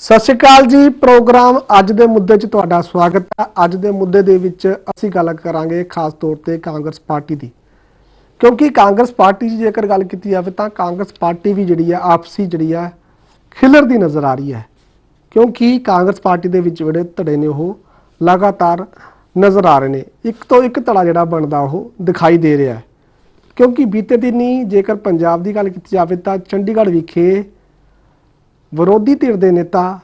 ਸਤਿ ਸ਼੍ਰੀ ਅਕਾਲ ਜੀ, ਪ੍ਰੋਗਰਾਮ ਅੱਜ ਦੇ ਮੁੱਦੇ 'ਚ ਤੁਹਾਡਾ ਸਵਾਗਤ ਹੈ। ਅੱਜ ਦੇ ਮੁੱਦੇ ਦੇ ਵਿੱਚ ਅਸੀਂ ਗੱਲ ਕਰਾਂਗੇ ਖਾਸ ਤੌਰ ਤੇ ਕਾਂਗਰਸ ਪਾਰਟੀ ਦੀ। ਕਿਉਂਕਿ ਕਾਂਗਰਸ ਪਾਰਟੀ ਦੀ ਜੇਕਰ ਗੱਲ ਕੀਤੀ ਜਾਵੇ ਤਾਂ ਕਾਂਗਰਸ ਪਾਰਟੀ ਵੀ ਜਿਹੜੀ ਆ ਆਪਸੀ ਜਿਹੜੀ ਆ ਖਿਲਰਦੀ ਨਜ਼ਰ ਆ ਰਹੀ ਹੈ। ਕਿਉਂਕਿ ਕਾਂਗਰਸ ਪਾਰਟੀ ਦੇ ਵਿੱਚ ਜਿਹੜੇ ਧੜੇ ਨੇ, ਉਹ ਲਗਾਤਾਰ ਨਜ਼ਰ ਆ ਰਹੇ ਨੇ। ਇੱਕ ਤੋਂ ਇੱਕ ਧੜਾ ਜਿਹੜਾ ਬਣਦਾ, ਉਹ ਦਿਖਾਈ ਦੇ ਰਿਹਾ ਹੈ। ਕਿਉਂਕਿ ਬੀਤੇ ਦਿਨੀ ਜੇਕਰ ਪੰਜਾਬ ਦੀ ਗੱਲ ਕੀਤੀ ਜਾਵੇ ਤਾਂ ਚੰਡੀਗੜ੍ਹ ਵਿਖੇ ਵਿਰੋਧੀ ਧਿਰ ਦੇ ਨੇਤਾ,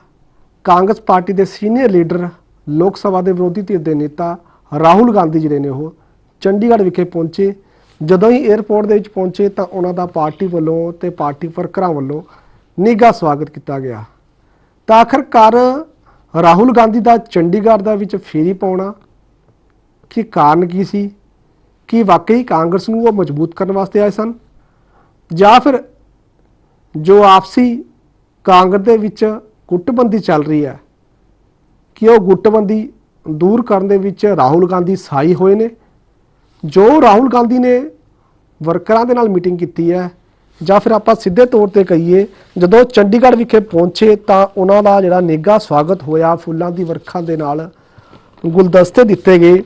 ਕਾਂਗਰਸ ਪਾਰਟੀ ਦੇ ਸੀਨੀਅਰ ਲੀਡਰ, ਲੋਕ ਸਭਾ ਦੇ ਵਿਰੋਧੀ ਧਿਰ ਦੇ ਨੇਤਾ ਰਾਹੁਲ ਗਾਂਧੀ ਜਿਹੜੇ ਨੇ ਉਹ ਚੰਡੀਗੜ੍ਹ ਵਿਖੇ ਪਹੁੰਚੇ। ਜਦੋਂ ਹੀ 에ਅਰਪੋਰਟ ਦੇ ਵਿੱਚ ਪਹੁੰਚੇ ਤਾਂ ਉਹਨਾਂ ਦਾ ਪਾਰਟੀ ਵੱਲੋਂ ਤੇ ਪਾਰਟੀ ਵਰਕਰਾਂ ਵੱਲੋਂ ਨਿੱਘਾ ਸਵਾਗਤ ਕੀਤਾ ਗਿਆ। ਤਾਂ ਆਖਰਕਾਰ ਰਾਹੁਲ ਗਾਂਧੀ ਦਾ ਚੰਡੀਗੜ੍ਹ ਦਾ ਵਿੱਚ ਫੇਰੀ ਪਾਉਣਾ ਕਿ ਕਾਰਨ ਕੀ ਸੀ? ਕਿ ਵਾਕਈ ਕਾਂਗਰਸ ਨੂੰ ਉਹ ਮਜ਼ਬੂਤ ਕਰਨ ਵਾਸਤੇ ਆਏ ਸਨ? ਜਾਂ ਫਿਰ ਜੋ ਆਪਸੀ ਕਾਂਗਰਸ ਦੇ ਵਿੱਚ ਗੁੱਟਬੰਦੀ ਚੱਲ ਰਹੀ ਹੈ। ਕਿ ਉਹ ਗੁੱਟਬੰਦੀ ਦੂਰ ਕਰਨ ਦੇ ਵਿੱਚ ਰਾਹੁਲ ਗਾਂਧੀ ਸਾਈ ਹੋਏ ਨੇ? ਜੋ ਰਾਹੁਲ ਗਾਂਧੀ ਨੇ ਵਰਕਰਾਂ ਦੇ ਨਾਲ ਮੀਟਿੰਗ ਕੀਤੀ ਹੈ, ਜਾਂ ਫਿਰ ਆਪਾਂ ਸਿੱਧੇ ਤੌਰ ਤੇ ਕਹੀਏ, ਜਦੋਂ ਚੰਡੀਗੜ੍ਹ ਵਿਖੇ ਪਹੁੰਚੇ ਤਾਂ ਉਹਨਾਂ ਦਾ ਜਿਹੜਾ ਨਿੱਘਾ ਸਵਾਗਤ ਹੋਇਆ, ਫੁੱਲਾਂ ਦੀ ਵਰਖਾ ਦੇ ਨਾਲ ਗੁਲਦਸਤੇ ਦਿੱਤੇ ਗਏ।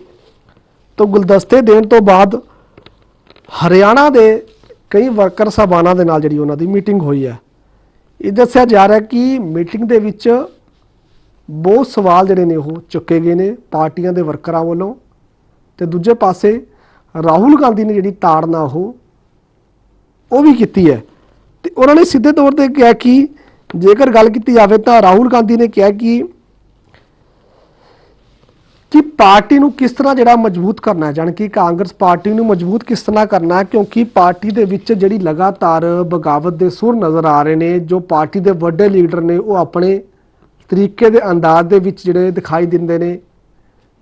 ਤੋਂ ਗੁਲਦਸਤੇ ਦੇਣ ਤੋਂ ਬਾਅਦ ਹਰਿਆਣਾ ਦੇ ਕਈ ਵਰਕਰ ਸਾਹਿਬਾਨਾਂ ਦੇ ਨਾਲ ਜਿਹੜੀ ਉਹਨਾਂ ਦੀ ਮੀਟਿੰਗ ਹੋਈ ਹੈ। ਇਹ ਦੱਸਿਆ ਜਾ ਰਿਹਾ ਕਿ ਮੀਟਿੰਗ ਦੇ ਵਿੱਚ ਬਹੁਤ ਸਵਾਲ ਜਿਹੜੇ ਨੇ ਉਹ ਚੁੱਕੇ ਗਏ ਨੇ ਪਾਰਟੀਆਂ ਦੇ ਵਰਕਰਾਂ ਵੱਲੋਂ ਤੇ ਦੂਜੇ ਪਾਸੇ ਰਾਹੁਲ ਗਾਂਧੀ ਨੇ ਜਿਹੜੀ ਤਾੜਨਾ ਉਹ ਉਹ ਵੀ ਕੀਤੀ ਹੈ। ਤੇ ਉਹਨਾਂ ਨੇ ਸਿੱਧੇ ਤੌਰ ਤੇ ਕਿਹਾ ਕਿ ਜੇਕਰ ਗੱਲ ਕੀਤੀ ਜਾਵੇ ਤਾਂ ਰਾਹੁਲ ਗਾਂਧੀ ਨੇ ਕਿਹਾ ਕਿ ਕਿ ਪਾਰਟੀ ਨੂੰ ਕਿਸ ਤਰ੍ਹਾਂ ਜਿਹੜਾ ਮਜ਼ਬੂਤ ਕਰਨਾ ਹੈ? ਜਾਣੀ ਕਿ ਕਾਂਗਰਸ ਪਾਰਟੀ ਨੂੰ ਮਜ਼ਬੂਤ ਕਿਸ ਤਰ੍ਹਾਂ ਕਰਨਾ ਹੈ? ਕਿਉਂਕਿ ਪਾਰਟੀ ਦੇ ਵਿੱਚ ਜਿਹੜੀ ਲਗਾਤਾਰ ਬਗਾਵਤ ਦੇ ਸੁਰ ਨਜ਼ਰ ਆ ਰਹੇ ਨੇ, ਜੋ ਪਾਰਟੀ ਦੇ ਵੱਡੇ ਲੀਡਰ ਨੇ, ਉਹ ਆਪਣੇ ਤਰੀਕੇ ਦੇ ਅੰਦਾਜ਼ ਦੇ ਵਿੱਚ ਜਿਹੜੇ ਦਿਖਾਈ ਦਿੰਦੇ ਨੇ।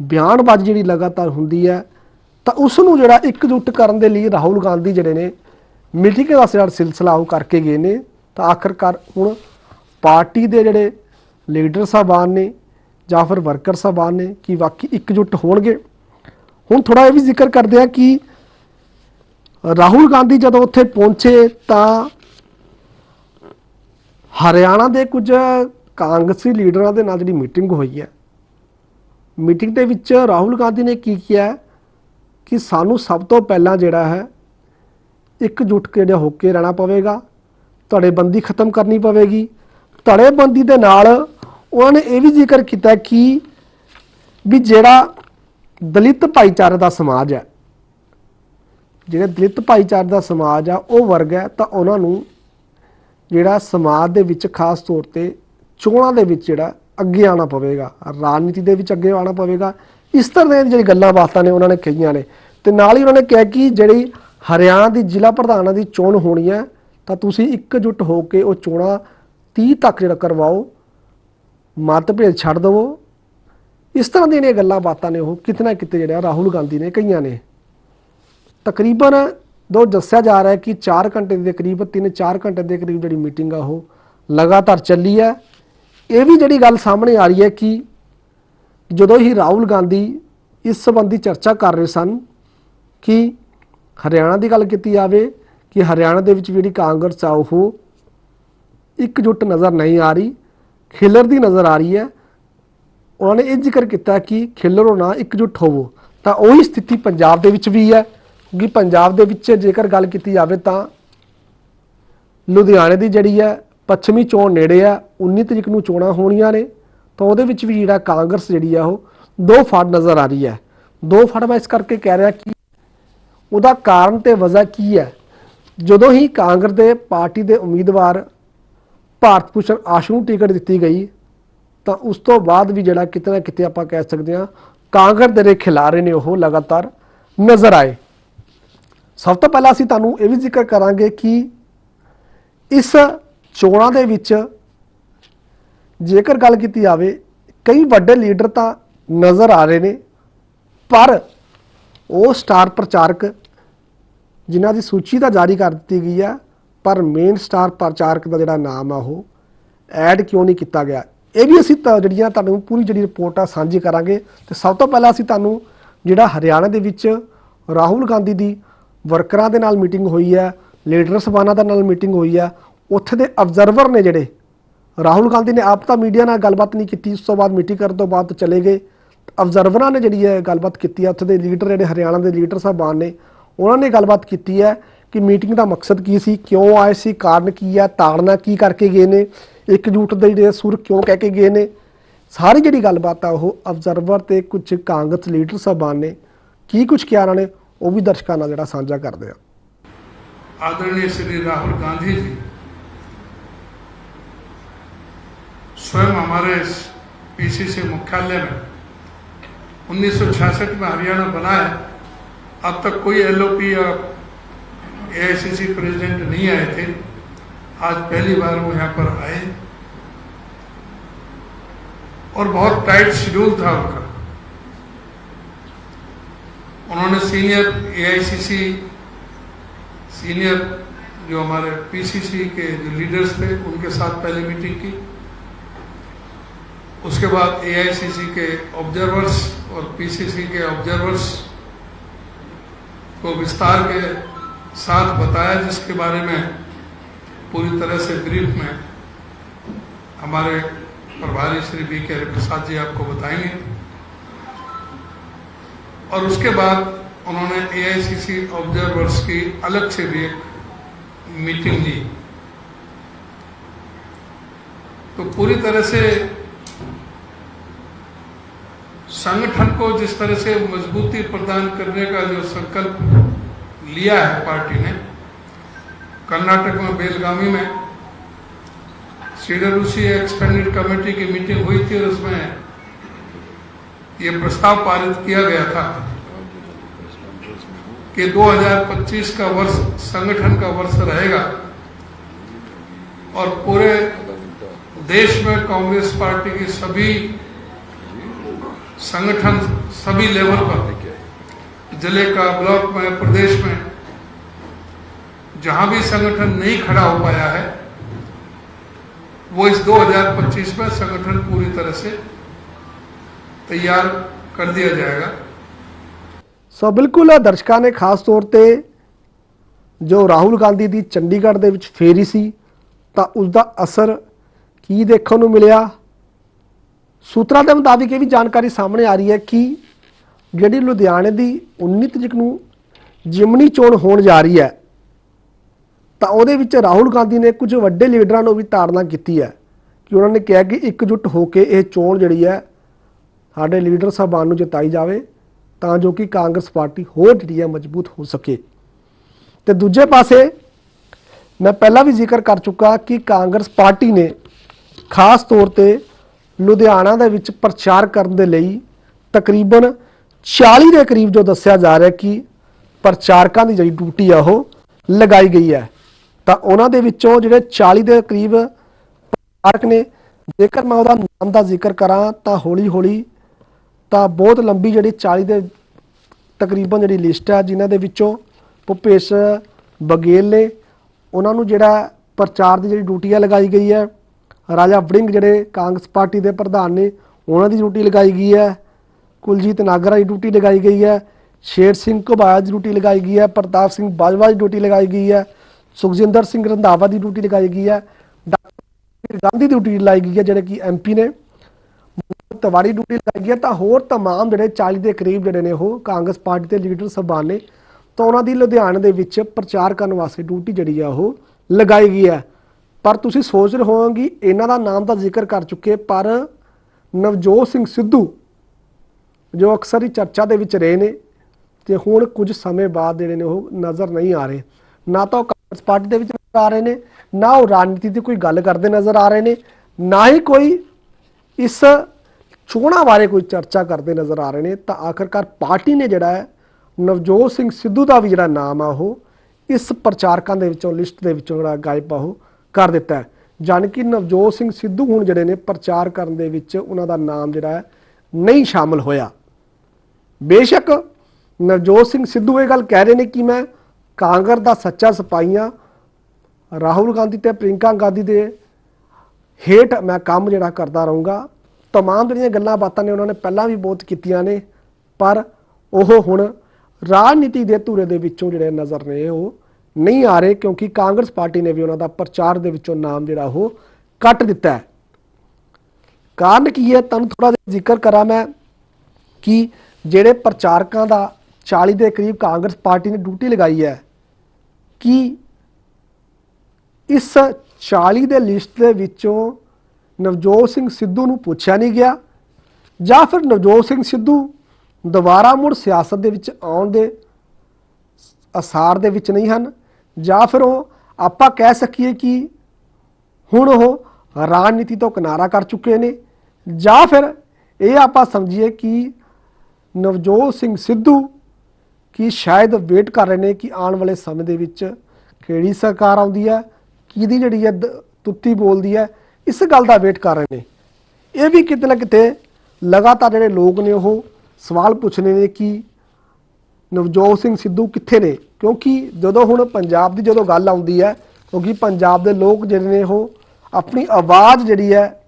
ਬਿਆਨਬਾਜ਼ੀ ਜਿਹੜੀ ਲਗਾਤਾਰ ਹੁੰਦੀ ਹੈ, ਤਾਂ ਉਸ ਨੂੰ ਜਿਹੜਾ ਇਕਜੁੱਟ ਕਰਨ ਦੇ ਲਈ ਰਾਹੁਲ ਗਾਂਧੀ ਜਿਹੜੇ ਨੇ, ਮੀਟਿੰਗ ਦਾ ਜਿਹੜਾ ਸਿਲਸਿਲਾ ਉਹ ਕਰਕੇ ਗਏ ਨੇ। ਤਾਂ ਆਖਰਕਾਰ ਹੁਣ ਪਾਰਟੀ ਦੇ ਜਿਹੜੇ ਲੀਡਰ ਸਾਹਿਬਾਨ ਨੇ ਜਾਂ ਫਿਰ ਵਰਕਰ ਸਾਹਿਬਾਨ ਨੇ ਕਿ ਵਾਕਈ ਇਕਜੁੱਟ ਹੋਣਗੇ। ਹੁਣ ਥੋੜਾ ਇਹ ਵੀ ਜ਼ਿਕਰ ਕਰਦੇ ਆ ਕਿ ਰਾਹੁਲ ਗਾਂਧੀ ਜਦੋਂ ਉੱਥੇ ਪਹੁੰਚੇ ਤਾਂ ਹਰਿਆਣਾ ਦੇ ਕੁਝ ਕਾਂਗਰਸੀ ਲੀਡਰਾਂ ਦੇ ਨਾਲ ਜਿਹੜੀ ਮੀਟਿੰਗ ਹੋਈ ਹੈ। ਮੀਟਿੰਗ ਦੇ ਵਿੱਚ ਰਾਹੁਲ ਗਾਂਧੀ ਨੇ ਕੀ ਕਿਹਾ ਕਿ ਸਾਨੂੰ ਸਭ ਤੋਂ ਪਹਿਲਾਂ ਜਿਹੜਾ ਹੈ ਇਕਜੁੱਟ ਕੇ ਜਿਹੜਾ ਹੋ ਕੇ ਰਹਿਣਾ ਪਵੇਗਾ। ਧੜੇਬੰਦੀ ਖਤਮ ਕਰਨੀ ਪਵੇਗੀ। ਧੜੇਬੰਦੀ ਦੇ ਨਾਲ ਉਹਨਾਂ ਨੇ ਇਹ ਵੀ ਜ਼ਿਕਰ ਕੀਤਾ ਕਿ ਵੀ ਜਿਹੜਾ ਦਲਿਤ ਭਾਈਚਾਰੇ ਦਾ ਸਮਾਜ ਹੈ, ਜਿਹੜੇ ਦਲਿਤ ਭਾਈਚਾਰੇ ਦਾ ਸਮਾਜ ਆ, ਉਹ ਵਰਗ ਹੈ, ਤਾਂ ਉਹਨਾਂ ਨੂੰ ਜਿਹੜਾ ਸਮਾਜ ਦੇ ਵਿੱਚ ਖਾਸ ਤੌਰ ਤੇ ਚੋਣਾਂ ਦੇ ਵਿੱਚ ਜਿਹੜਾ ਅੱਗੇ ਆਉਣਾ ਪਵੇਗਾ, ਰਾਜਨੀਤੀ ਦੇ ਵਿੱਚ ਅੱਗੇ ਆਉਣਾ ਪਵੇਗਾ, ਇਸ ਤਰ੍ਹਾਂ ਦੀਆਂ ਜਿਹੜੀ ਗੱਲਾਂ ਬਾਤਾਂ ਨੇ ਉਹਨਾਂ ਨੇ ਕਹੀਆਂ ਨੇ। ਤੇ ਨਾਲ ਹੀ ਉਹਨਾਂ ਨੇ ਕਿਹਾ ਕਿ ਜਿਹੜੀ ਹਰਿਆਣਾ ਦੀ ਜ਼ਿਲ੍ਹਾ ਪ੍ਰਧਾਨਾਂ ਦੀ ਚੋਣ ਹੋਣੀ ਹੈ, ਤਾਂ ਤੁਸੀਂ ਇਕਜੁੱਟ ਹੋ ਕੇ ਉਹ ਚੋਣਾਂ 30 ਤੱਕ ਜਿਹੜਾ ਕਰਵਾਓ ਮਤਭੇਦ ਛੱਡ ਦਵੋ। ਇਸ ਤਰ੍ਹਾਂ ਦੀਆਂ ਜਿਹੜੀਆਂ ਗੱਲਾਂ ਬਾਤਾਂ ਨੇ ਉਹ ਕਿਤੇ ਨਾ ਕਿਤੇ ਜਿਹੜਾ ਰਾਹੁਲ ਗਾਂਧੀ ਨੇ ਕਹੀਆਂ ਨੇ। ਤਕਰੀਬਨ ਦੋ ਦੱਸਿਆ ਜਾ ਰਿਹਾ ਹੈ ਕਿ 4 ਘੰਟੇ ਦੇ ਕਰੀਬ 3-4 ਘੰਟੇ ਦੇ ਕਰੀਬ ਜਿਹੜੀ ਮੀਟਿੰਗ ਆ ਉਹ ਲਗਾਤਾਰ ਚੱਲੀ ਹੈ। ਇਹ ਵੀ ਜਿਹੜੀ ਗੱਲ ਸਾਹਮਣੇ ਆ ਰਹੀ ਹੈ ਕਿ ਜਦੋਂ ਹੀ ਰਾਹੁਲ ਗਾਂਧੀ ਇਸ ਸੰਬੰਧੀ ਚਰਚਾ ਕਰ ਰਹੇ ਸਨ ਕਿ ਹਰਿਆਣਾ ਦੀ ਗੱਲ ਕੀਤੀ ਜਾਵੇ, ਕਿ ਹਰਿਆਣਾ ਦੇ ਵਿੱਚ ਜਿਹੜੀ ਕਾਂਗਰਸ ਆ ਉਹ ਇਕਜੁੱਟ ਨਜ਼ਰ ਨਹੀਂ ਆ ਰਹੀ। ਖਿਲਰ ਦੀ ਨਜ਼ਰ ਆ ਰਹੀ ਹੈ। ਉਹਨਾਂ ਨੇ ਇਹ ਜ਼ਿਕਰ ਕੀਤਾ ਕਿ ਖਿਲਰੋ ਨਾ ਇਕਜੁੱਟ ਹੋਵੋ। ਤਾਂ ਉਹੀ ਸਥਿਤੀ ਪੰਜਾਬ ਦੇ ਵਿੱਚ ਵੀ ਹੈ। ਕਿਉਂਕਿ ਪੰਜਾਬ ਦੇ ਵਿੱਚ ਜੇਕਰ ਗੱਲ ਕੀਤੀ ਜਾਵੇ ਤਾਂ ਲੁਧਿਆਣੇ ਦੀ ਜਿਹੜੀ ਹੈ, ਪੱਛਮੀ ਚੋਣ ਨੇੜੇ ਆ 19 ਤਰੀਕ ਨੂੰ ਚੋਣਾਂ ਹੋਣੀਆਂ ਨੇ। ਤਾਂ ਉਹਦੇ ਵਿੱਚ ਵੀ ਜਿਹੜਾ ਕਾਂਗਰਸ ਜਿਹੜੀ ਆ ਉਹ ਦੋ ਫੜ ਨਜ਼ਰ ਆ ਰਹੀ ਹੈ। ਦੋ ਫੜ ਮੈਂ ਇਸ ਕਰਕੇ ਕਹਿ ਰਿਹਾ ਕਿ ਉਹਦਾ ਕਾਰਨ ਤੇ ਵਜ੍ਹਾ ਕੀ ਹੈ? ਜਦੋਂ ਹੀ ਕਾਂਗਰਸ ਦੇ ਪਾਰਟੀ ਦੇ ਉਮੀਦਵਾਰ ਭਾਰਤ ਭੂਸ਼ਣ ਆਸ਼ੂ ਨੂੰ ਟਿਕਟ ਦਿੱਤੀ ਗਈ, ਤਾਂ ਉਸ ਤੋਂ ਬਾਅਦ ਵੀ ਜਿਹੜਾ ਕਿਤੇ ਨਾ ਕਿਤੇ ਆਪਾਂ ਕਹਿ ਸਕਦੇ ਹਾਂ, ਕਾਂਗਰਸ ਦੇ ਜਿਹੜੇ ਖਿਲਾਰੇ ਨੇ ਉਹ ਲਗਾਤਾਰ ਨਜ਼ਰ ਆਏ। ਸਭ ਤੋਂ ਪਹਿਲਾਂ ਅਸੀਂ ਤੁਹਾਨੂੰ ਇਹ ਵੀ ਜ਼ਿਕਰ ਕਰਾਂਗੇ ਕਿ ਇਸ ਚੋਣਾਂ ਦੇ ਵਿੱਚ ਜੇਕਰ ਗੱਲ ਕੀਤੀ ਜਾਵੇ, ਕਈ ਵੱਡੇ ਲੀਡਰ ਤਾਂ ਨਜ਼ਰ ਆ ਰਹੇ ਨੇ, ਪਰ ਉਹ ਸਟਾਰ ਪ੍ਰਚਾਰਕ ਜਿਨ੍ਹਾਂ ਦੀ ਸੂਚੀ ਤਾਂ ਜਾਰੀ ਕਰ ਦਿੱਤੀ ਗਈ ਹੈ ਪਰ ਮੇਨ ਸਟਾਰ ਪ੍ਰਚਾਰਕ ਦਾ ਜਿਹੜਾ ਨਾਮ ਆ ਉਹ ਐਡ ਕਿਉਂ ਨਹੀਂ ਕੀਤਾ ਗਿਆ? ਇਹ ਵੀ ਅਸੀਂ ਤਾਂ ਜਿਹੜੀਆਂ ਤੁਹਾਨੂੰ ਪੂਰੀ ਜਿਹੜੀ ਰਿਪੋਰਟ ਆ ਸਾਂਝੀ ਕਰਾਂਗੇ ਤੇ ਸਭ ਤੋਂ ਪਹਿਲਾਂ ਅਸੀਂ ਤੁਹਾਨੂੰ ਜਿਹੜਾ ਹਰਿਆਣਾ ਦੇ ਵਿੱਚ ਰਾਹੁਲ ਗਾਂਧੀ ਦੀ ਵਰਕਰਾਂ ਦੇ ਨਾਲ ਮੀਟਿੰਗ ਹੋਈ ਹੈ ਲੀਡਰ ਸਭਾਨਾਂ ਦੇ ਨਾਲ ਮੀਟਿੰਗ ਹੋਈ ਹੈ, ਉੱਥੇ ਦੇ ਅਬਜ਼ਰਵਰ ਨੇ ਜਿਹੜੇ, ਰਾਹੁਲ ਗਾਂਧੀ ਨੇ ਆਪ ਤਾਂ ਮੀਡੀਆ ਨਾਲ ਗੱਲਬਾਤ ਨਹੀਂ ਕੀਤੀ, ਉਸ ਤੋਂ ਬਾਅਦ ਮੀਟਿੰਗ ਕਰਨ ਤੋਂ ਬਾਅਦ ਚਲੇ ਗਏ। ਅਬਜ਼ਰਵਰਾਂ ਨੇ ਜਿਹੜੀ ਹੈ ਗੱਲਬਾਤ ਕੀਤੀ ਹੈ, ਉੱਥੇ ਦੇ ਲੀਡਰ ਜਿਹੜੇ ਹਰਿਆਣਾ ਦੇ ਲੀਡਰ ਸਾਹਿਬਾਨ ਨੇ, ਉਹਨਾਂ ਨੇ ਗੱਲਬਾਤ ਕੀਤੀ ਹੈ ਕਿ ਮੀਟਿੰਗ ਦਾ ਮਕਸਦ ਕੀ ਸੀ ਕਿਉਂ ਆਏ ਸੀ ਕਾਰਨ ਕੀ ਹੈ ਤਾੜਨਾ ਕੀ ਕਰਕੇ ਗਏ ਨੇ ਇਕਜੁੱਟ ਦੇ ਜਿਹੜੇ ਸੁਰ ਕਿਉਂ ਕਹਿ ਕੇ ਗਏ ਨੇ ਸਾਰੀ ਜਿਹੜੀ ਗੱਲਬਾਤ ਆ ਉਹ ਅਬਜ਼ਰਵਰ ਤੇ ਕੁਝ ਕਾਂਗਰਸ ਲੀਡਰ ਸਾਹਿਬਾਨ ਨੇ ਕੀ ਕੁਝ ਕਿਹਾ ਉਹਨਾਂ ਨੇ ਉਹ ਵੀ ਦਰਸ਼ਕਾਂ ਨਾਲ ਜਿਹੜਾ ਸਾਂਝਾ ਕਰਦੇ ਆ आदरणीय श्री राहुल गांधी जी स्वयं हमारे पीसीसी मुख्यालय में 1966 में हरियाणा बना है अब तक कोई एलओपी या एआईसीसी प्रेसिडेंट नहीं आए थे। आज पहली बार वो यहाँ पर आए। और बहुत टाइट शेड्यूल था उनका। उन्होंने सीनियर एआईसीसी सीनियर जो हमारे पीसीसी के जो लीडर्स थे, उनके साथ पहले मीटिंग की। उसके बाद एआईसीसी के ऑब्जर्वर्स और पीसीसी के ऑब्जर्वर्स को विस्तार के साथ बताया जिसके बारे में, पूरी तरह से ब्रीफ में, हमारे प्रभारी श्री बी के प्रसाद जी आपको बताएँगे। और उसके बाद उन्होंने एआईसीसी ऑब्जर्वर्स की अलग से भी एक मीटिंग ली। तो पूरी तरह से संगठन को जिस तरह से मजबूती प्रदान करने का जो संकल्प लिया है पार्टी ने, कर्नाटक में, बेलगामी में सीडब्ल्यूसी एक्सपेंडेड कमेटी की मीटिंग हुई थी और उसमें ये प्रस्ताव पारित किया गया था कि 2025 का वर्ष, संगठन का वर्ष रहेगा और पूरे देश में कांग्रेस पार्टी की सभी संगठन, सभी लेवल पर जिले का ब्लॉक में प्रदेश में जहां भी संगठन नहीं खड़ा हो पाया है वो इस 2025 में संगठन पूरी तरह से तैयार कर दिया जाएगा ਸੋ ਬਿਲਕੁਲ ਦਰਸ਼ਕਾਂ ਨੇ ਖਾਸ ਤੌਰ ਤੇ ਜੋ ਰਾਹੁਲ ਗਾਂਧੀ ਦੀ ਚੰਡੀਗੜ੍ਹ ਦੇ ਵਿੱਚ ਫੇਰੀ ਸੀ ਤਾਂ ਉਸ ਦਾ ਅਸਰ ਕੀ ਦੇਖਣ ਨੂੰ ਮਿਲਿਆ ਸੂਤਰਾਂ ਦੇ ਮੁਤਾਬਿਕ ਇਹ ਵੀ ਜਾਣਕਾਰੀ ਸਾਹਮਣੇ ਆ ਰਹੀ ਹੈ ਕਿ ਜਿਹੜੀ ਲੁਧਿਆਣੇ ਦੀ 19 ਤਰੀਕ ਨੂੰ ਜਿਮਨੀ ਚੋਣ ਹੋਣ ਜਾ ਰਹੀ ਹੈ, ਤਾਂ ਉਹਦੇ ਵਿੱਚ ਰਾਹੁਲ ਗਾਂਧੀ ਨੇ ਕੁਝ ਵੱਡੇ ਲੀਡਰਾਂ ਨੂੰ ਵੀ ਤਾੜਨਾ ਕੀਤੀ ਹੈ ਕਿ ਉਹਨਾਂ ਨੇ ਕਿਹਾ ਕਿ ਇਕਜੁੱਟ ਹੋ ਕੇ ਇਹ ਚੋਣ ਜਿਹੜੀ ਹੈ ਸਾਡੇ ਲੀਡਰ ਸਾਹਿਬਾਨ ਨੂੰ ਜਿਤਾਈ ਜਾਵੇ, ਤਾਂ ਜੋ ਕਿ ਕਾਂਗਰਸ ਪਾਰਟੀ ਹੋਰ ਜਿਹੜੀ ਹੈ ਮਜ਼ਬੂਤ ਹੋ ਸਕੇ। ਤੇ ਦੂਜੇ ਪਾਸੇ ਮੈਂ ਪਹਿਲਾਂ ਵੀ ਜ਼ਿਕਰ ਕਰ ਚੁੱਕਾ ਕਿ ਕਾਂਗਰਸ ਪਾਰਟੀ ਨੇ ਖਾਸ ਤੌਰ ਤੇ ਲੁਧਿਆਣਾ ਦੇ ਵਿੱਚ ਪ੍ਰਚਾਰ ਕਰਨ ਦੇ ਲਈ ਤਕਰੀਬਨ 40 ਦੇ ਕਰੀਬ ਜੋ ਦੱਸਿਆ ਜਾ ਰਿਹਾ ਕਿ ਪ੍ਰਚਾਰਕਾਂ ਦੀ ਜਿਹੜੀ ਡਿਊਟੀ ਆ ਉਹ ਲਗਾਈ ਗਈ ਹੈ, ਤਾਂ ਉਹਨਾਂ ਦੇ ਵਿੱਚੋਂ ਜਿਹੜੇ 40 ਦੇ ਕਰੀਬ ਪ੍ਰਚਾਰਕ ਨੇ, ਜੇਕਰ ਮੈਂ ਉਹਦਾ ਨਾਮ ਦਾ ਜ਼ਿਕਰ ਕਰਾਂ ਤਾਂ ਹੌਲੀ ਹੌਲੀ ਤਾਂ ਬਹੁਤ ਲੰਬੀ ਜਿਹੜੀ 40 ਦੇ ਤਕਰੀਬਨ ਜਿਹੜੀ ਲਿਸਟ ਹੈ ਜਿਨ੍ਹਾਂ ਦੇ ਵਿੱਚੋਂ ਭੁਪੇਸ਼ ਬਗੇਲ ਨੇ, ਉਹਨਾਂ ਨੂੰ ਜਿਹੜਾ ਪ੍ਰਚਾਰ ਦੀ ਜਿਹੜੀ ਡਿਊਟੀ ਆ ਲਗਾਈ ਗਈ ਹੈ, ਰਾਜਾ ਵੜਿੰਗ ਜਿਹੜੇ ਕਾਂਗਰਸ ਪਾਰਟੀ ਦੇ ਪ੍ਰਧਾਨ ਨੇ, ਉਹਨਾਂ ਦੀ ਡਿਊਟੀ ਲਗਾਈ ਗਈ ਹੈ। ਕੁਲਜੀਤ ਨਾਗਰਾ ਦੀ ਡਿਊਟੀ ਲਗਾਈ ਗਈ ਹੈ ਸ਼ੇਰ ਸਿੰਘ ਘੁਬਾਇਆ ਦੀ ਡਿਊਟੀ ਲਗਾਈ ਗਈ ਹੈ ਪ੍ਰਤਾਪ ਸਿੰਘ ਬਾਜਵਾ ਦੀ ਡਿਊਟੀ ਲਗਾਈ ਗਈ ਹੈ ਸੁਖਜਿੰਦਰ ਸਿੰਘ ਰੰਧਾਵਾ ਦੀ ਡਿਊਟੀ ਲਗਾਈ ਗਈ ਹੈ ਡਾਕਟਰ ਗਾਂਧੀ ਦੀ ਡਿਊਟੀ ਲਗਾਈ ਗਈ ਹੈ ਜਿਹੜੇ ਕਿ ਐਮਪੀ ਨੇ ਤਵਾੜੀ ਡਿਊਟੀ ਲਗਾਈ ਹੈ ਤਾਂ ਹੋਰ तमाम ਜਿਹੜੇ 40 ਦੇ ਕਰੀਬ ਜਿਹੜੇ ਨੇ ਉਹ ਕਾਂਗਰਸ ਪਾਰਟੀ ਦੇ ਲੀਡਰ ਸਭਾਨ ਨੇ ਤਾਂ ਉਹਨਾਂ ਦੀ ਲੁਧਿਆਣੇ ਦੇ ਵਿੱਚ ਪ੍ਰਚਾਰ ਕਰਨ ਵਾਸਤੇ ਡਿਊਟੀ ਜਿਹੜੀ ਆ ਉਹ ਲਗਾਈ ਗਈ ਹੈ ਪਰ ਤੁਸੀਂ ਸੋਚ ਰਹੇ ਹੋਵੋਗੇ ਇਹਨਾਂ ਦਾ ਨਾਮ ਤਾਂ ਜ਼ਿਕਰ ਕਰ ਚੁੱਕੇ ਪਰ ਨਵਜੋਤ ਸਿੰਘ ਸਿੱਧੂ ਜੋ ਅਕਸਰ ਹੀ ਚਰਚਾ ਦੇ ਵਿੱਚ ਰਹੇ ਨੇ ਤੇ ਹੁਣ ਕੁਝ ਸਮੇਂ ਬਾਅਦ ਜਿਹੜੇ ਨੇ ਉਹ ਨਜ਼ਰ ਨਹੀਂ ਆ ਰਹੇ। ਨਾ ਤਾਂ ਉਹ ਕਾਂਗਰਸ ਪਾਰਟੀ ਦੇ ਵਿੱਚ ਨਜ਼ਰ ਆ ਰਹੇ ਨੇ, ਨਾ ਉਹ ਰਾਜਨੀਤੀ ਦੀ ਕੋਈ ਗੱਲ ਕਰਦੇ ਨਜ਼ਰ ਆ ਰਹੇ ਨੇ, ਨਾ ਹੀ ਕੋਈ ਇਸ ਚੋਣਾਂ ਬਾਰੇ ਕੋਈ ਚਰਚਾ ਕਰਦੇ ਨਜ਼ਰ ਆ ਰਹੇ ਨੇ। ਤਾਂ ਆਖਰਕਾਰ ਪਾਰਟੀ ਨੇ ਜਿਹੜਾ ਹੈ, ਨਵਜੋਤ ਸਿੰਘ ਸਿੱਧੂ ਦਾ ਵੀ ਜਿਹੜਾ ਨਾਮ ਆ ਉਹ ਇਸ ਪ੍ਰਚਾਰਕਾਂ ਦੇ ਵਿੱਚੋਂ, ਲਿਸਟ ਦੇ ਵਿੱਚੋਂ ਜਿਹੜਾ ਗਾਇਬ ਆ ਉਹ ਕਰ ਦਿੱਤਾ ਹੈ। ਜਾਣੀ ਕਿ ਨਵਜੋਤ ਸਿੰਘ ਸਿੱਧੂ ਹੁਣ ਜਿਹੜੇ ਨੇ ਪ੍ਰਚਾਰ ਕਰਨ ਦੇ ਵਿੱਚ ਉਹਨਾਂ ਦਾ ਨਾਮ ਜਿਹੜਾ ਹੈ, ਨਹੀਂ ਸ਼ਾਮਲ ਹੋਇਆ। ਬੇਸ਼ੱਕ, ਨਵਜੋਤ ਸਿੰਘ ਸਿੱਧੂ ਇਹ ਗੱਲ ਕਹਿ ਰਹੇ ਨੇ ਕਿ ਮੈਂ ਕਾਂਗਰਸ ਦਾ ਸੱਚਾ ਸਿਪਾਹੀ ਸਿਪਾਹੀਆਂ ਰਾਹੁਲ ਗਾਂਧੀ ਤੇ ਪ੍ਰਿੰਕਾ ਗਾਂਧੀ ਦੇ ਹੇਠ ਮੈਂ ਕੰਮ ਜਿਹੜਾ ਕਰਦਾ ਰਹੂੰਗਾ। ਤਮਾਮ ਜਿਹੜੀਆਂ ਗੱਲਾਂ ਬਾਤਾਂ ਨੇ ਉਹਨਾਂ ਨੇ ਪਹਿਲਾਂ ਵੀ ਬਹੁਤ ਕੀਤੀਆਂ ਨੇ, ਪਰ ਉਹ ਹੁਣ ਰਾਜਨੀਤੀ ਦੇ ਧੂਰੇ ਦੇ ਵਿੱਚੋਂ ਜਿਹੜੇ ਨਜ਼ਰ ਨੇ ਉਹ ਨਹੀਂ ਆ ਰਹੇ, ਕਿਉਂਕਿ ਕਾਂਗਰਸ ਪਾਰਟੀ ਨੇ ਵੀ ਉਹਨਾਂ ਦਾ ਪ੍ਰਚਾਰ ਦੇ ਵਿੱਚੋਂ ਨਾਮ ਜਿਹੜਾ ਉਹ ਕੱਟ ਦਿੱਤਾ ਹੈ। ਕਾਰਨ ਕੀ ਹੈ? ਤੁਹਾਨੂੰ ਥੋੜਾ ਜਿਹਾ ਜ਼ਿਕਰ ਕਰਾਂ ਮੈਂ ਕਿ ਜਿਹੜੇ ਪ੍ਰਚਾਰਕਾਂ ਦਾ 40 ਦੇ ਕਰੀਬ ਕਾਂਗਰਸ ਪਾਰਟੀ ਨੇ ਡਿਊਟੀ ਲਗਾਈ ਹੈ, ਕਿ ਇਸ 40 ਦੇ ਲਿਸਟ ਦੇ ਵਿੱਚੋਂ ਨਵਜੋਤ ਸਿੰਘ ਸਿੱਧੂ ਨੂੰ ਪੁੱਛਿਆ ਨਹੀਂ ਗਿਆ ਜਾਂ ਫਿਰ ਨਵਜੋਤ ਸਿੰਘ ਸਿੱਧੂ ਦੁਬਾਰਾ ਮੁੜ ਸਿਆਸਤ ਦੇ ਵਿੱਚ ਆਉਣ ਦੇ ਅਸਾਰ ਦੇ ਵਿੱਚ ਨਹੀਂ ਹਨ ਜਾਂ ਫਿਰ ਉਹ ਆਪਾਂ ਕਹਿ ਸਕੀਏ ਕਿ ਹੁਣ ਉਹ ਰਾਜਨੀਤੀ ਤੋਂ ਕਿਨਾਰਾ ਕਰ ਚੁੱਕੇ ਨੇ ਜਾਂ ਫਿਰ ਇਹ ਆਪਾਂ ਸਮਝੀਏ ਕਿ ਨਵਜੋਤ ਸਿੰਘ ਸਿੱਧੂ ਕਿ ਸ਼ਾਇਦ ਵੇਟ ਕਰ ਰਹੇ ਨੇ ਕਿ ਆਉਣ ਵਾਲੇ ਸਮੇਂ ਦੇ ਵਿੱਚ ਕਿਹੜੀ ਸਰਕਾਰ ਆਉਂਦੀ ਹੈ, ਕਿਹਦੀ ਜਿਹੜੀ ਹੈ ਦ- ਤੁੱਤੀ ਬੋਲਦੀ ਹੈ, ਇਸ ਗੱਲ ਦਾ ਵੇਟ ਕਰ ਰਹੇ ਨੇ। ਇਹ ਵੀ ਕਿਤੇ ਨਾ ਕਿਤੇ ਲਗਾਤਾਰ ਜਿਹੜੇ ਲੋਕ ਨੇ ਉਹ ਸਵਾਲ ਪੁੱਛ ਰਹੇ ਨੇ ਕਿ ਨਵਜੋਤ ਸਿੰਘ ਸਿੱਧੂ ਕਿੱਥੇ ਨੇ? ਕਿਉਂਕਿ ਜਦੋਂ ਹੁਣ ਪੰਜਾਬ ਦੀ ਜਦੋਂ ਗੱਲ ਆਉਂਦੀ ਹੈ, ਕਿਉਂਕਿ ਪੰਜਾਬ ਦੇ ਲੋਕ ਜਿਹੜੇ ਨੇ ਉਹ ਆਪਣੀ ਆਵਾਜ਼ ਜਿਹੜੀ ਹੈ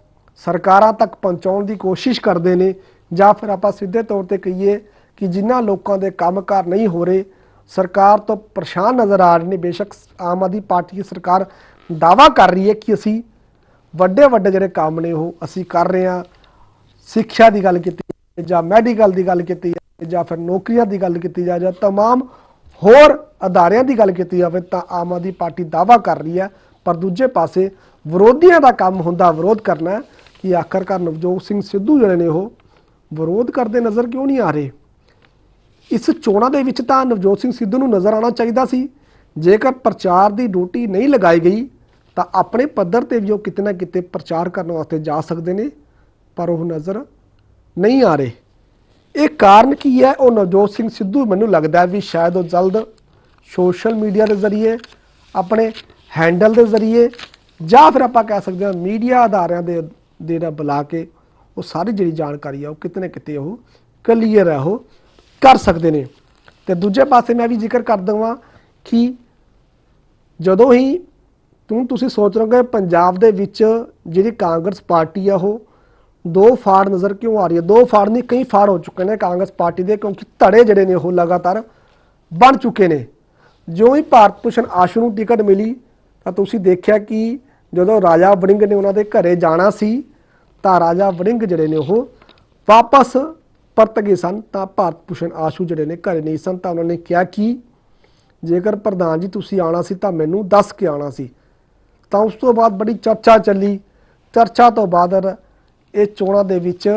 ਸਰਕਾਰਾਂ ਤੱਕ ਪਹੁੰਚਾਉਣ ਦੀ ਕੋਸ਼ਿਸ਼ ਕਰਦੇ ਨੇ ਜਾਂ ਫਿਰ ਆਪਾਂ ਸਿੱਧੇ ਤੌਰ ਤੇ ਕਹੀਏ ਕਿ ਜਿਨ੍ਹਾਂ ਲੋਕਾਂ ਦੇ ਕੰਮਕਾਰ ਨਹੀਂ ਹੋ ਰਹੇ ਸਰਕਾਰ ਤੋਂ ਪਰੇਸ਼ਾਨ ਨਜ਼ਰ ਆ ਰਹੇ ਨੇ ਬੇਸ਼ੱਕ ਆਮ ਆਦਮੀ ਪਾਰਟੀ ਦੀ ਸਰਕਾਰ ਦਾਵਾ ਕਰ ਰਹੀ ਹੈ ਕਿ ਅਸੀਂ ਵੱਡੇ ਵੱਡੇ ਜਿਹੜੇ ਕੰਮ ਨੇ ਉਹ ਅਸੀਂ ਕਰ ਰਹੇ ਹਾਂ ਸਿੱਖਿਆ ਦੀ ਗੱਲ ਕੀਤੀ ਜਾਏ ਜਾਂ ਮੈਡੀਕਲ ਦੀ ਗੱਲ ਕੀਤੀ ਜਾਏ ਜਾਂ ਫਿਰ ਨੌਕਰੀਆਂ ਦੀ ਗੱਲ ਕੀਤੀ ਜਾਏ ਜਾਂ तमाम ਹੋਰ ਅਦਾਰਿਆਂ ਦੀ ਗੱਲ ਕੀਤੀ ਜਾਵੇ ਤਾਂ ਆਮ ਆਦਮੀ ਪਾਰਟੀ ਦਾਵਾ ਕਰ ਰਹੀ ਹੈ ਪਰ ਦੂਜੇ ਪਾਸੇ ਵਿਰੋਧੀਆਂ ਦਾ ਕੰਮ ਹੁੰਦਾ ਵਿਰੋਧ ਕਰਨਾ ਹੈ ਕਿ ਆਖਰਕਾਰ ਨਵਜੋਤ ਸਿੰਘ ਸਿੱਧੂ ਜਿਹੜੇ ਨੇ ਉਹ ਵਿਰੋਧ ਕਰਦੇ ਨਜ਼ਰ ਕਿਉਂ ਨਹੀਂ ਆ ਰਹੇ? ਇਸ ਚੋਣਾਂ ਦੇ ਵਿੱਚ ਤਾਂ ਨਵਜੋਤ ਸਿੰਘ ਸਿੱਧੂ ਨੂੰ ਨਜ਼ਰ ਆਉਣਾ ਚਾਹੀਦਾ ਸੀ। ਜੇਕਰ ਪ੍ਰਚਾਰ ਦੀ ਡਿਊਟੀ ਨਹੀਂ ਲਗਾਈ ਗਈ, ਤਾਂ ਆਪਣੇ ਪੱਧਰ ਤੇ ਵੀ ਉਹ ਕਿਤੇ ਨਾ ਕਿਤੇ ਪ੍ਰਚਾਰ ਕਰਨ ਵਾਸਤੇ ਜਾ ਸਕਦੇ ਨੇ, ਪਰ ਉਹ ਨਜ਼ਰ ਨਹੀਂ ਆ ਰਹੇ। ਇਹ ਕਾਰਨ ਕੀ ਹੈ? ਉਹ ਨਵਜੋਤ ਸਿੰਘ ਸਿੱਧੂ ਮੈਨੂੰ ਲੱਗਦਾ ਵੀ ਸ਼ਾਇਦ ਉਹ ਜਲਦ ਸੋਸ਼ਲ ਮੀਡੀਆ ਦੇ ਜ਼ਰੀਏ, ਆਪਣੇ ਹੈਂਡਲ ਦੇ ਜ਼ਰੀਏ ਜਾਂ ਫਿਰ ਆਪਾਂ ਕਹਿ ਸਕਦੇ ਹਾਂ ਮੀਡੀਆ ਅਦਾਰਿਆਂ ਦੇ ਦੇ ਨਾਲ ਬੁਲਾ ਕੇ ਉਹ ਸਾਰੀ ਜਿਹੜੀ ਜਾਣਕਾਰੀ ਆ, ਉਹ ਕਿਤੇ ਨਾ ਕਿਤੇ ਉਹ ਕਲੀਅਰ ਹੈ ਉਹ ਕਰ ਸਕਦੇ ਨੇ। ਤੇ ਦੂਜੇ ਪਾਸੇ ਮੈਂ ਵੀ ਜ਼ਿਕਰ ਕਰ ਦਵਾਂ ਕਿ ਜਦੋਂ ਹੀ ਤੂੰ ਤੁਸੀਂ ਸੋਚ ਰਹੇ ਹੋ ਪੰਜਾਬ ਦੇ ਵਿੱਚ ਜਿਹੜੀ ਕਾਂਗਰਸ ਪਾਰਟੀ ਆ, ਉਹ ਦੋ ਫਾੜ ਨਜ਼ਰ ਕਿਉਂ ਆ ਰਹੀ ਹੈ ਦੋ ਫਾੜ ਨਹੀਂ, ਕਈ ਫਾੜ ਹੋ ਚੁੱਕੇ ਨੇ ਕਾਂਗਰਸ ਪਾਰਟੀ ਦੇ, ਕਿਉਂਕਿ ਧੜੇ ਜਿਹੜੇ ਨੇ ਉਹ ਲਗਾਤਾਰ ਬਣ ਚੁੱਕੇ ਨੇ। ਜਿਉਂ ਹੀ ਭਾਰਤ ਭੂਸ਼ਣ ਆਸ਼ੂ ਨੂੰ ਟਿਕਟ ਮਿਲੀ, ਤਾਂ ਤੁਸੀਂ ਦੇਖਿਆ ਕਿ ਜਦੋਂ ਰਾਜਾ ਵੜਿੰਗ ਨੇ ਉਹਨਾਂ ਦੇ ਘਰੇ ਜਾਣਾ ਸੀ ਤਾਂ ਰਾਜਾ ਵੜਿੰਗ ਜਿਹੜੇ ਨੇ ਉਹ ਵਾਪਸ ਪਰਤ ਗਏ ਸਨ, ਤਾਂ ਭਾਰਤ ਭੂਸ਼ਣ ਆਸ਼ੂ ਜਿਹੜੇ ਨੇ ਘਰੇ ਨਹੀਂ ਸਨ, ਤਾਂ ਉਹਨਾਂ ਨੇ ਕਿਹਾ ਕਿ ਜੇਕਰ ਪ੍ਰਧਾਨ ਜੀ ਤੁਸੀਂ ਆਉਣਾ ਸੀ ਤਾਂ ਮੈਨੂੰ ਦੱਸ ਕੇ ਆਉਣਾ ਸੀ। ਤਾਂ ਉਸ ਤੋਂ ਬਾਅਦ ਬੜੀ ਚਰਚਾ ਚੱਲੀ। ਚਰਚਾ ਤੋਂ ਬਾਅਦ ਇਹ ਚੋਣਾਂ ਦੇ ਵਿੱਚ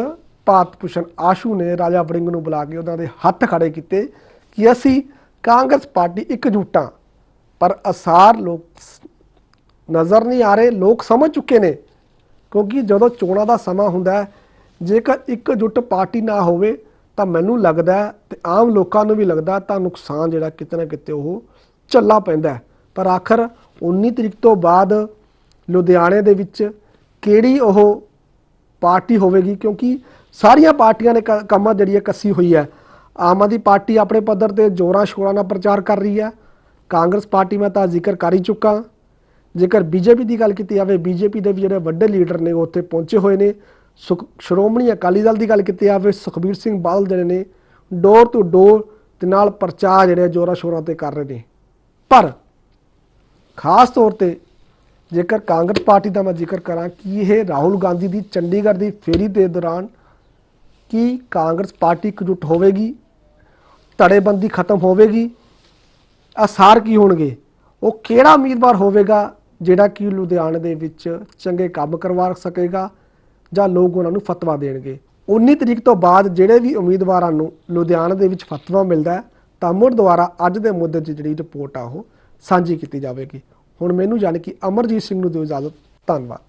ਭਾਰਤ ਭੂਸ਼ਣ ਆਸ਼ੂ ਨੇ ਰਾਜਾ ਵੜਿੰਗ ਨੂੰ ਬੁਲਾ ਕੇ ਉਹਨਾਂ ਦੇ ਹੱਥ ਖੜੇ ਕੀਤੇ ਕਿ ਅਸੀਂ ਕਾਂਗਰਸ ਪਾਰਟੀ ਇਕਜੁੱਟਾਂ ਪਰ ਅਸਾਰ ਲੋਕ ਨਜ਼ਰ ਨਹੀਂ ਆ ਰਹੇ, ਲੋਕ ਸਮਝ ਚੁੱਕੇ ਨੇ। ਕਿਉਂਕਿ ਜਦੋਂ ਚੋਣਾਂ ਦਾ ਸਮਾਂ ਹੁੰਦਾ ਜੇਕਰ ਇੱਕ ਜੁੱਟ ਪਾਰਟੀ ਨਾ ਹੋਵੇ, ਤਾਂ ਮੈਨੂੰ ਲੱਗਦਾ ਹੈ ਤੇ ਆਮ ਲੋਕਾਂ ਨੂੰ ਵੀ ਲੱਗਦਾ ਤਾਂ ਨੁਕਸਾਨ ਜਿਹੜਾ ਕਿਤੇ ਨਾ ਕਿਤੇ ਉਹ ਚੱਲਾ ਪੈਂਦਾ ਪਰ ਆਖਰ 19 ਤਰੀਕ ਤੋਂ ਬਾਅਦ ਲੁਧਿਆਣੇ ਦੇ ਵਿੱਚ ਕਿਹੜੀ ਉਹ ਪਾਰਟੀ ਹੋਵੇਗੀ? ਕਿਉਂਕਿ ਸਾਰੀਆਂ ਪਾਰਟੀਆਂ ਨੇ ਕ- ਕੰਮਾਂ ਜਿਹੜੀ ਹੈ ਕੱਸੀ ਹੋਈ ਹੈ। ਆਮ ਆਦਮੀ ਪਾਰਟੀ ਆਪਣੇ ਪੱਧਰ ਤੇ ਜੋਰਾਂ ਸ਼ੋਰਾਂ ਨਾਲ ਪ੍ਰਚਾਰ ਕਰ ਰਹੀ ਹੈ। ਕਾਂਗਰਸ ਪਾਰਟੀ ਮੈਂ ਤਾਂ ਜ਼ਿਕਰ ਕਰ ਹੀ ਚੁੱਕਾ। ਜੇਕਰ ਬੀਜੇਪੀ ਦੀ ਗੱਲ ਕੀਤੀ ਜਾਵੇ, ਬੀਜੇਪੀ ਦੇ ਵੀ ਜਿਹੜੇ ਵੱਡੇ ਲੀਡਰ ਨੇ, ਉਹ ਉੱਥੇ ਪਹੁੰਚੇ ਹੋਏ ਨੇ। ਸੁਖ- ਸ਼੍ਰੋਮਣੀ ਅਕਾਲੀ ਦਲ ਦੀ ਗੱਲ ਕੀਤੀ ਜਾਵੇ, ਸੁਖਬੀਰ ਸਿੰਘ ਬਾਦਲ ਜਿਹੜੇ ਨੇ, ਡੋਰ ਟੂ ਡੋਰ ਦੇ ਨਾਲ ਪ੍ਰਚਾਰ ਜਿਹੜੇ ਜੋਰਾਂ ਸ਼ੋਰਾਂ ਤੇ ਕਰ ਰਹੇ ਨੇ। ਪਰ ਖਾਸ ਤੌਰ ਤੇ ਜੇਕਰ ਕਾਂਗਰਸ ਪਾਰਟੀ ਦਾ ਮੈਂ ਜ਼ਿਕਰ ਕਰਾਂ, ਕਿ ਇਹ ਰਾਹੁਲ ਗਾਂਧੀ ਦੀ ਚੰਡੀਗੜ੍ਹ ਦੀ ਫੇਰੀ ਦੇ ਦੌਰਾਨ ਕੀ ਕਾਂਗਰਸ ਪਾਰਟੀ ਇਕਜੁੱਟ ਹੋਵੇਗੀ? ਧੜੇਬੰਦੀ ਖਤਮ ਹੋਵੇਗੀ? ਅਸਾਰ ਕੀ ਹੋਣਗੇ? ਉਹ ਕਿਹੜਾ ਉਮੀਦਵਾਰ ਹੋਵੇਗਾ? ਜਿਹੜਾ ਕਿ ਲੁਧਿਆਣੇ ਦੇ ਵਿੱਚ ਚੰਗੇ ਕੰਮ ਕਰਵਾ ਸਕੇਗਾ ਜਾਂ ਲੋਕ ਉਹਨਾਂ ਨੂੰ ਫਤਵਾ ਦੇਣਗੇ। 19 ਤਰੀਕ ਤੋਂ ਬਾਅਦ ਜਿਹੜੇ ਵੀ ਉਮੀਦਵਾਰਾਂ ਨੂੰ ਲੁਧਿਆਣਾ ਦੇ ਵਿੱਚ ਫਤਵਾ ਮਿਲਦਾ ਹੈ, ਤਾਂ ਮੁੜ ਦੁਆਰਾ ਅੱਜ ਦੇ ਮੁੱਦੇ 'ਚ ਜਿਹੜੀ ਰਿਪੋਰਟ ਆ ਉਹ ਸਾਂਝੀ ਕੀਤੀ ਜਾਵੇਗੀ। ਹੁਣ ਮੈਨੂੰ ਯਾਨੀ ਕਿ ਅਮਰਜੀਤ ਸਿੰਘ ਨੂੰ ਦਿਓ ਇਜਾਜ਼ਤ। ਧੰਨਵਾਦ।